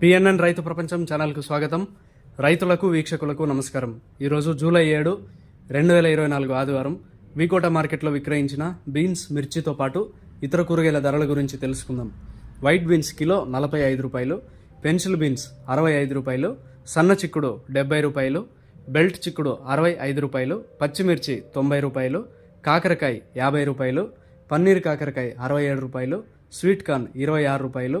PNN రైతు ప్రపంచం ఛానల్కు స్వాగతం. రైతులకు వీక్షకులకు నమస్కారం. ఈరోజు జూలై ఏడు రెండు వేల ఇరవై నాలుగు ఆదివారం వికోట మార్కెట్లో విక్రయించిన బీన్స్ మిర్చితో పాటు ఇతర కూరగాయల ధరల గురించి తెలుసుకుందాం. వైట్ బీన్స్ కిలో నలభై ఐదు రూపాయలు పెన్సిల్ బీన్స్ అరవై ఐదు రూపాయలు సన్న చిక్కుడు డెబ్బై రూపాయలు బెల్ట్ చిక్కుడు అరవై ఐదు రూపాయలు పచ్చిమిర్చి తొంభై రూపాయలు కాకరకాయ యాభై రూపాయలు పన్నీర్ కాకరకాయ అరవై ఏడు రూపాయలు స్వీట్ కార్న్ ఇరవై ఆరు రూపాయలు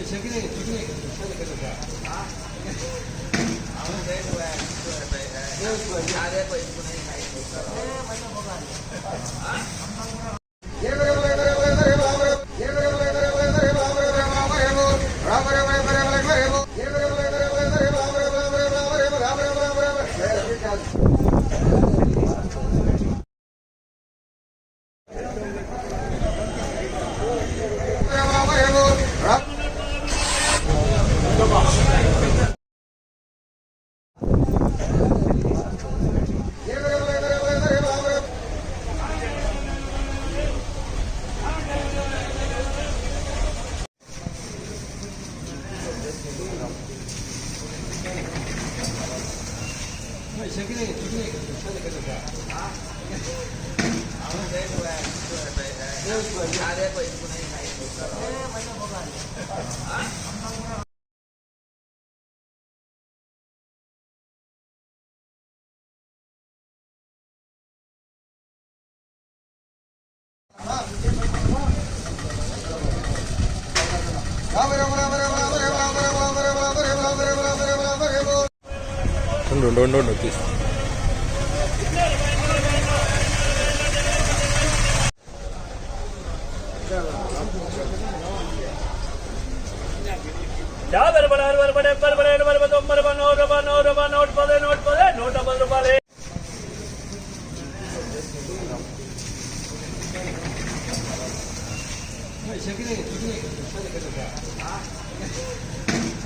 Yeah, but it's going to be nice. Yeah, but it's going to be nice. Ram Ram Ram Ram రూపాయలు అరవై రూపాయలు డెబ్బై రూపాయలు ఎనభై